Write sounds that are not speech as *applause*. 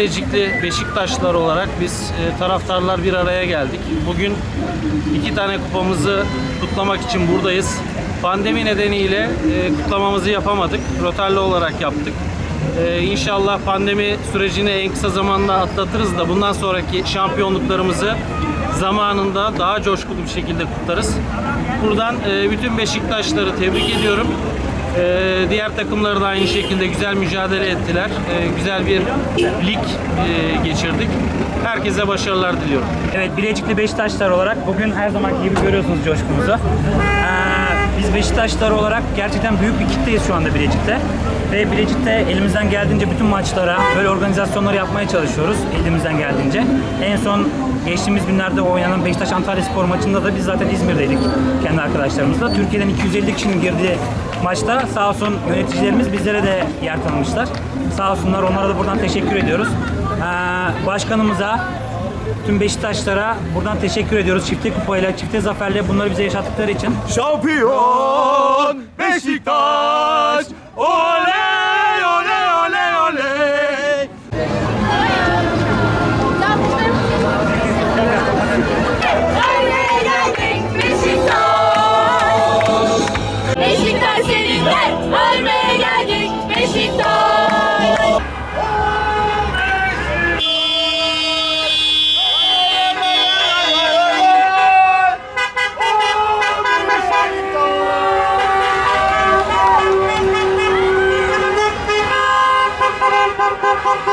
Bilecikli Beşiktaşlılar olarak biz e, taraftarlar bir araya geldik. Bugün iki tane kupamızı kutlamak için buradayız. Pandemi nedeniyle e, kutlamamızı yapamadık. Rotarlı olarak yaptık. E, inşallah pandemi sürecini en kısa zamanda atlatırız da bundan sonraki şampiyonluklarımızı zamanında daha coşkulu bir şekilde kutlarız. Buradan e, bütün Beşiktaşları tebrik ediyorum. Ee, diğer takımları da aynı şekilde güzel mücadele ettiler. Ee, güzel bir lig e, geçirdik. Herkese başarılar diliyorum. Evet Bilecikli Beşiktaşlar olarak bugün her zamanki gibi görüyorsunuz coşkumuzu. Ee, biz Beşiktaşlar olarak gerçekten büyük bir kitleyiz şu anda Bilecik'te. Ve Bilecik'te elimizden geldiğince bütün maçlara böyle organizasyonları yapmaya çalışıyoruz elimizden geldiğince. En son geçtiğimiz günlerde oynanan Beşiktaş Antalya Spor maçında da biz zaten İzmir'deydik kendi arkadaşlarımızla. Türkiye'den 250 kişinin girdiği maçta sağ olsun yöneticilerimiz bizlere de yer tanımışlar. Sağ olsunlar onlara da buradan teşekkür ediyoruz. Ee, başkanımıza, Tüm Beşiktaşlara buradan teşekkür ediyoruz. Çifte kupayla, çifte zaferle bunları bize yaşattıkları için. Şampiyon Beşiktaş! Oley! Oh, *laughs*